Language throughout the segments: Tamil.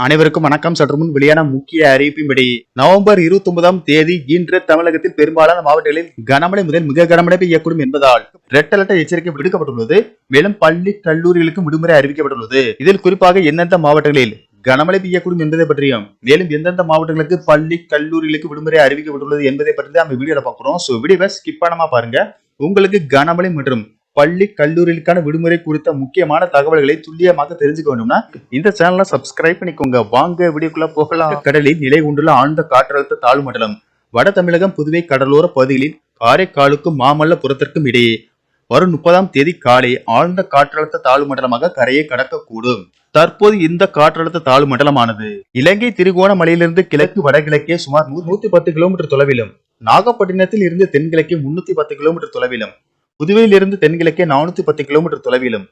அனைவருக்கும் வணக்கம். சற்று முன் வெளியான முக்கிய அறிவிப்பின்படி நவம்பர் இருபத்தி ஒன்பதாம் தேதி இன்று தமிழகத்தில் பெரும்பாலான மாவட்டங்களில் கனமழை முதல் மிக கனமழை பெய்யக்கூடும் என்பதால் ரெட் அலர்ட் எச்சரிக்கை விடுக்கப்பட்டுள்ளது. மேலும் பள்ளி கல்லூரிகளுக்கும் விடுமுறை அறிவிக்கப்பட்டுள்ளது. இதில் குறிப்பாக எந்தெந்த மாவட்டங்களில் கனமழை பெய்யக்கூடும் என்பதை பற்றியும் மேலும் எந்தெந்த மாவட்டங்களுக்கு பள்ளி கல்லூரிகளுக்கு விடுமுறை அறிவிக்கப்பட்டுள்ளது என்பதை பற்றி தான் நம்ம வீடியோல பாக்குறோம் ஸோ வீடியோவை ஸ்கிப் பண்ணாம பாருங்க. உங்களுக்கு கனமழை மற்றும் பள்ளி கல்லூரிகளுக்கான விடுமுறை குறித்த முக்கியமான தகவல்களை துல்லியமாக தெரிஞ்சுக்க வேண்டும்னா இந்த சேனலை சப்ஸ்கிரைப் பண்ணிக்கோங்க. வாங்க வீடியோக்குள்ள போகலாம். கடலில் நிலை கொண்டுள்ள ஆழ்ந்த காற்றழுத்த தாழ்வு மண்டலம் வட தமிழகம் புதுவை கடலோர பகுதிகளில் காரைக்காலுக்கும் மாமல்லபுரத்திற்கும் இடையே வரும் முப்பதாம் தேதி காலை ஆழ்ந்த காற்றழுத்த தாழ்வு மண்டலமாக கரையை கடக்கக்கூடும். தற்போது இந்த காற்றழுத்த தாழ்வு மண்டலமானது இலங்கை திரிகோணமலையிலிருந்து கிழக்கு வடகிழக்கே சுமார் நூத்தி பத்து கிலோமீட்டர் தொலைவிலும் நாகப்பட்டினத்தில் இருந்து தென்கிழக்கே முன்னூத்தி பத்து கிலோமீட்டர் தொலைவிலும் புதுவையிலிருந்து தென்கிழக்கே நானூத்தி பத்து கிலோமீட்டர் தொலைவிலும்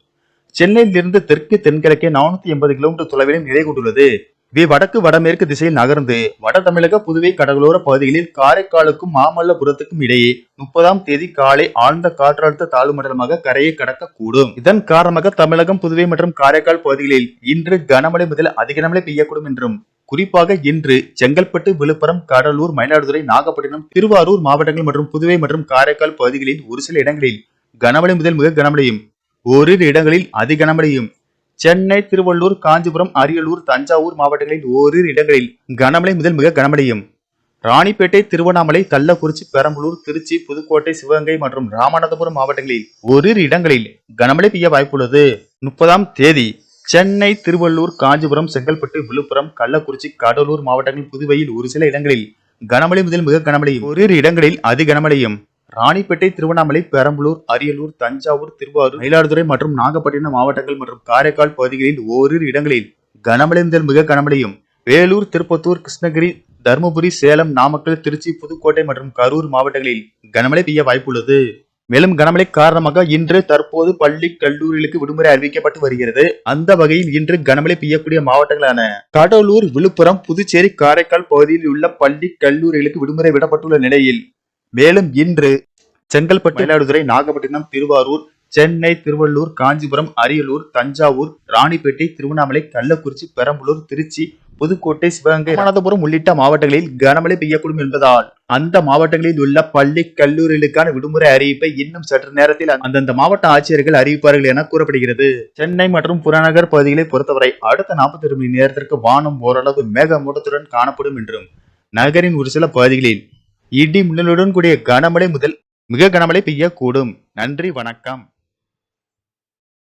சென்னையிலிருந்து தெற்கு தென்கிழக்கே நானூத்தி எண்பது கிலோமீட்டர் தொலைவிலும் நிலை கொண்டுள்ளது. இவை வடக்கு வடமேற்கு திசையில் நகர்ந்து வட தமிழக புதுவை கடலோர பகுதிகளில் காரைக்காலுக்கும் மாமல்லபுரத்துக்கும் இடையே முப்பதாம் தேதி காலை ஆழ்ந்த காற்றழுத்த தாழ்வு மண்டலமாக கரையை கடக்கக்கூடும். இதன் காரணமாக தமிழகம் புதுவை மற்றும் காரைக்கால் பகுதிகளில் இன்று கனமழை முதல் அதிக கனமழை பெய்யக்கூடும் என்றும் குறிப்பாக இன்று செங்கல்பட்டு விழுப்புரம் கடலூர் மயிலாடுதுறை நாகப்பட்டினம் திருவாரூர் மாவட்டங்கள் மற்றும் புதுவை மற்றும் காரைக்கால் பகுதிகளில் ஒரு சில இடங்களில் கனமழை முதல் மிக கனமழையும் ஓரிரு இடங்களில் அதி கனமழையும் சென்னை திருவள்ளூர் காஞ்சிபுரம் அரியலூர் தஞ்சாவூர் மாவட்டங்களில் ஓரிரு இடங்களில் கனமழை முதல் மிக கனமழையும். ராணிப்பேட்டை திருவண்ணாமலை கள்ளக்குறிச்சி பெரம்பலூர் திருச்சி புதுக்கோட்டை சிவகங்கை மற்றும் ராமநாதபுரம் மாவட்டங்களில் ஓரிரு இடங்களில் கனமழை பெய்ய வாய்ப்புள்ளது. முப்பதாம் தேதி சென்னை திருவள்ளூர் காஞ்சிபுரம் செங்கல்பட்டு விழுப்புரம் கள்ளக்குறிச்சி கடலூர் மாவட்டங்களில் புதுவையில் ஒரு சில இடங்களில் கனமழை முதல் மிக கனமழையும் ஓரிரு இடங்களில் அதி கனமழையும். ராணிப்பேட்டை திருவண்ணாமலை பெரம்பலூர் அரியலூர் தஞ்சாவூர் திருவாரூர் மயிலாடுதுறை மற்றும் நாகப்பட்டினம் மாவட்டங்கள் மற்றும் காரைக்கால் பகுதிகளில் ஓரிரு இடங்களில் கனமழை முதல் மிக கனமழையும். வேலூர் திருப்பத்தூர் கிருஷ்ணகிரி தருமபுரி சேலம் நாமக்கல் திருச்சி புதுக்கோட்டை மற்றும் கரூர் மாவட்டங்களில் கனமழை பெய்ய வாய்ப்புள்ளது. மேலும் கனமழை காரணமாக இன்று தற்போது பள்ளி கல்லூரிகளுக்கு விடுமுறை அறிவிக்கப்பட்டு வருகிறது. அந்த வகையில் இன்று கனமழை பெய்யக்கூடிய மாவட்டங்களான கடலூர் விழுப்புரம் புதுச்சேரி காரைக்கால் பகுதியில் உள்ள பள்ளி கல்லூரிகளுக்கு விடுமுறை விடப்பட்டுள்ள நிலையில் மேலும் இன்று செங்கல்பட்டு மயிலாடுதுறை நாகப்பட்டினம் திருவாரூர் சென்னை திருவள்ளூர் காஞ்சிபுரம் அரியலூர் தஞ்சாவூர் ராணிப்பேட்டை திருவண்ணாமலை கள்ளக்குறிச்சி பெரம்பலூர் திருச்சி புதுக்கோட்டை சிவகங்கை ராமநாதபுரம் உள்ளிட்ட மாவட்டங்களில் கனமழை பெய்யக்கூடும் என்பதால் அந்த மாவட்டங்களில் உள்ள பள்ளி கல்லூரிகளுக்கான விடுமுறை அறிவிப்பை இன்னும் சற்று நேரத்தில் அந்தந்த மாவட்ட ஆட்சியர்கள் அறிவிப்பார்கள் என கூறப்படுகிறது. சென்னை மற்றும் புறநகர் பகுதிகளை பொறுத்தவரை அடுத்த நாற்பத்தி மணி நேரத்திற்கு வானம் ஓரளவு மேகமூட்டத்துடன் காணப்படும் என்றும் நகரின் ஒரு சில பகுதிகளில் இடி மின்னலுடன் கூடிய கனமழை முதல் மிக கனமழை பெய்யக்கூடும். நன்றி வணக்கம்.